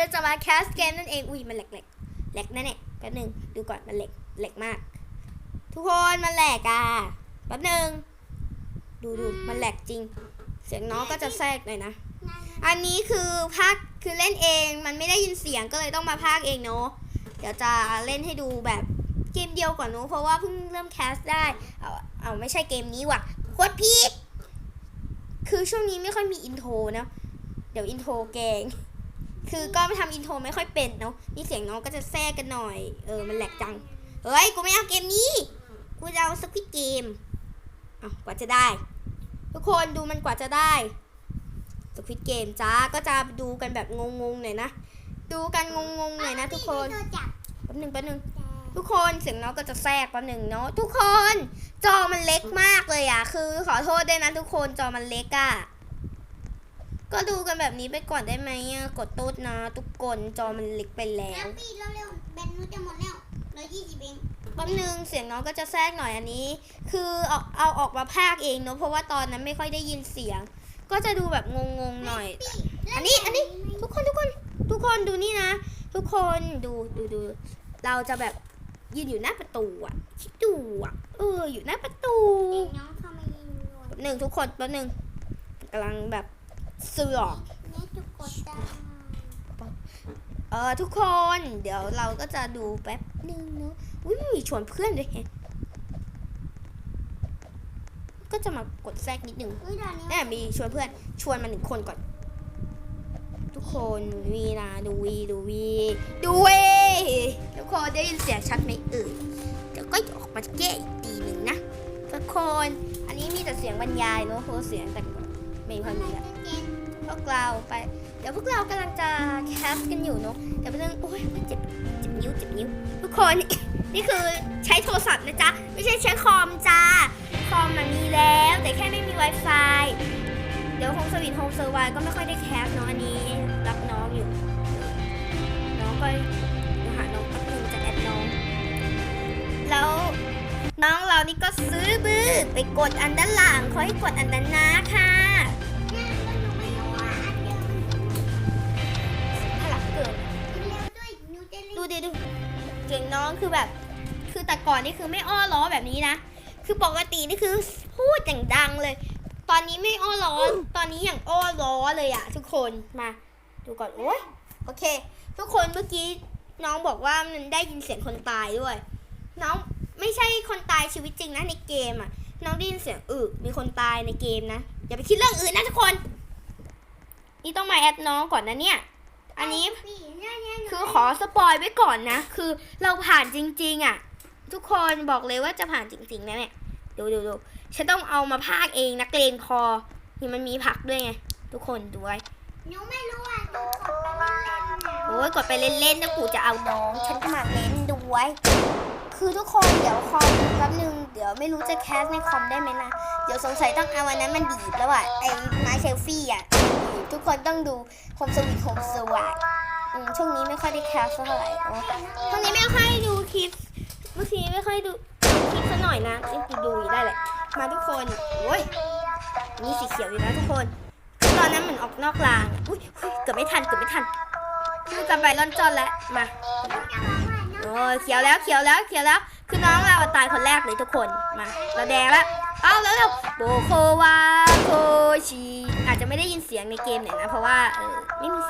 เราจะมาแคสเกมนั่นเอง อุ้ยมันแหลกแหลกแหลกแน่ๆแป๊บหนึงดูก่อนมันแหลกแหลกมาก ทุกคนมันแหลกอะแป๊บหนึงดูดูมันแหลกจริง เสียงน้องก็จะแทรกหน่อยนะ อันนี้คือภาคคือเล่นเองมันไม่ได้ยินเสียงก็เลยต้องมาภาคเองเนาะเดี๋ยวจะเล่นให้ดูแบบเกมเดียวก่อนนาะเพราะว่าเพิ่งเริ่มแคสได้เอาเอาไม่ใช่เกมนี้ว่ะโคตรพีคคือช่วงนี้ไม่ค่อยมีอินโทรนะเดี๋ยวอินโทรแกง คือก็ทำอินโทรไม่ค่อยเป็นเนาะนี่เสียงน้องก็จะแทรกกันหน่อย เออ มันแหลกจัง เฮ้ย กูไม่เอาเกมนี้ กูจะเอาสควิตเกมเอากว่าจะได้ ทุกคนดูมันกว่าจะได้สควิตเกมจ้า ก็จะดูกันแบบงงๆหน่อยนะ ดูกันงงๆหน่อยนะ ทุกคนแป๊บนึงแป๊บนึงทุกคนเสียงน้องก็จะแทรกแป๊บหนึ่งเนาะทุกคน จอมันเล็กมากเลยอะ คือขอโทษด้วยนะทุกคนจอมันเล็กอะ ก็ดูกันแบบนี้ไปก่อนได้ไหมอะกดตุ๊ดนะ ทุกคนจอมันเล็กไปแล้ว น้ำปีเร็วๆแบนนู้จะหมดแล้วเหลือยี่สิบเอง แป๊บนึงเสียงน้องก็จะแทรกหน่อยอันนี้ คือเอาเอาออกมาพากย์เองเนาะเพราะว่าตอนนั้นไม่ค่อยได้ยินเสียง ก็จะดูแบบงงๆหน่อย อันนี้อันนี้ทุกคนทุกคนทุกคนดูนี่นะ ทุกคนดูดูดูเราจะแบบยืนอยู่หน้าประตูอะคิดดูอะเอออยู่หน้าประตูเด็กน้องเข้ามายิงรัวแป๊บหนึ่งทุกคนแป๊บหนึ่งกำลังแบบ เสือกแม่จุกกดได้เออทุกคนเดี๋ยวเราก็จะดูแป๊บหนึ่งเนาะอุ้ยมีชวนเพื่อนด้วยแฮะก็จะมากดแทรกนิดหนึ่งอุ้ยตอนนี้แม่มีชวนเพื่อน ชวนมาหนึ่งคนก่อน ทุกคนวีนะดูวีดูวีดูเวยทุกคนได้ยินเสียงชัดไหมเอ่ยเดี๋ยวก็ออกมาแก้อีกทีหนึ่งนะทุกคนอันนี้มีแต่เสียงบรรยายเนอะเพราะว่าเสียงแต่ไม่ค่อยมีอะพวกเราไป เดี๋ยวพวกเรากำลังจะแคสกันอยู่เนอะเดี๋ยวเรื่องโอ้ยเจ็บเจ็บนิ้วเจ็บนิ้วทุกคน นี่คือใช้โทรศัพท์นะจ๊ะ ไม่ใช่ใช้คอมจ้า คอมมันมีแล้ว แต่แค่ไม่มี Wi-Fi เดี๋ยวโฮมสวิตโฮมเซอร์ไวก็ไม่ค่อยได้แคสเนาะอันนี้รับน้องอยู่ น้องก็หาน้องแป๊บนึงจะแอดน้อง แล้วน้องเรานี่ก็ซื้อบื้อไปกดอันด้านหลังขอให้กดอันด้านหน้าค่ะ ก่งน้องคือแบบ คือแต่ก่อนนี่คือไม่อ้อล้อแบบนี้นะ คือปกตินี่คือพูดอย่างดังเลย ตอนนี้ไม่อ้อล้อตอนนี้อย่างอ้อล้อเลยอะทุกคนมา ดูก่อนโอ้ยโอเค ทุกคนเมื่อกี้น้องบอกว่ามันได้ยินเสียงคนตายด้วย น้องไม่ใช่คนตายชีวิตจริงนะในเกมอะน้องได้ยินเสียงอึมีคนตายในเกมนะอย่าไปคิดเรื่องอื่นนะทุกคน นี่ต้องมาแอดน้องก่อนนะเนี่ย อันนี้คือขอสปอยไว้ก่อนนะ คือเราผ่านจริง ๆ อะ ทุกคนบอกเลยว่าจะผ่านจริงๆนะเนี่ยดูดูดูฉันต้องเอามาพากย์เองนักเลนคอนี่มันมีผักด้วยไง ทุกคนดูไว้หนูไม่รู้อะหนูกดไปเล่นๆนะโอ้ยกดไปเล่นๆนะกูจะเอาน้อง ฉันก็มาเล่นด้วย คือทุกคนเดี๋ยวคอมแป๊บนึงเดี๋ยวไม่รู้จะแคสในคอมได้ไหมนะเดี๋ยวสงสัยต้องเอาวันนั้นมันดีดแล้วอะไอ้ไม้เซลฟี่อะ ทุกคนต้องดูโฮมสวีทโฮมสวัสดช่วงนี้ไม่ค่อยได้แคสเท่าไหร่เนอะช่วงนี้ไม่ค่อยดูคลิปเมื่อกี้ไม่ค่อยดูคลิปซะหน่อยนะนี่ดูดูอยู่ได้แหละ มาทุกคนโอ้ยนี่สีเขียวอยู่นะทุกคนตอนนั้นเหมือนออกนอกรางอุ้ยเกือบไม่ทันเกือบไม่ทันคือกันไปร่อนจอนแล้วมาโอ้ยเขียวแล้วเขียวแล้วเขียวแล้ว คือน้องเราตายคนแรกเลยทุกคนมาเราแดงแล้ว เอาแล้วเร็วโบโควาโคชีอาจจะไม่ได้ยินเสียงในเกมเนี่ยนะ เพราะว่าเออไม่มี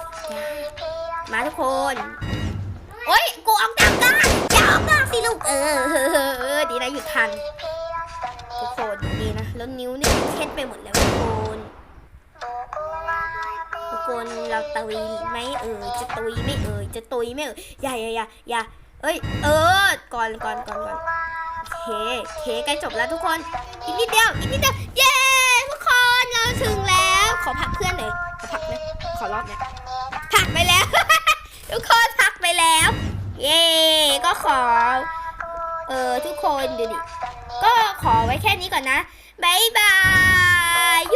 มาทุกคน โอ๊ยกูออกจากกันอย่าออกจากสิลูกเออเออเออดีนะหยุดทันทุกคนดีนะแล้วนิ้วนี่เคล็ดไปหมดแล้วทุกคนทุกคนเราตุยไหมเออจะตุยไม่เออจะตุยไม่เอออย่าอย่าอย่าอย่าเอ้ยเออก่อนก่อนก่อนก่อน เค เคใกล้จบแล้วทุกคน อีกนิดเดียว อีกนิดเดียว เย้ทุกคนเราถึงแล้ว ขอพักเพื่อนหน่อยขอพักนะ ขอรอบนะพักไปแล้ว ทุกคนพักไปแล้ว เย้ก็ขอ เออทุกคนดูดิ ก็ขอไว้แค่นี้ก่อนนะ บ๊ายบาย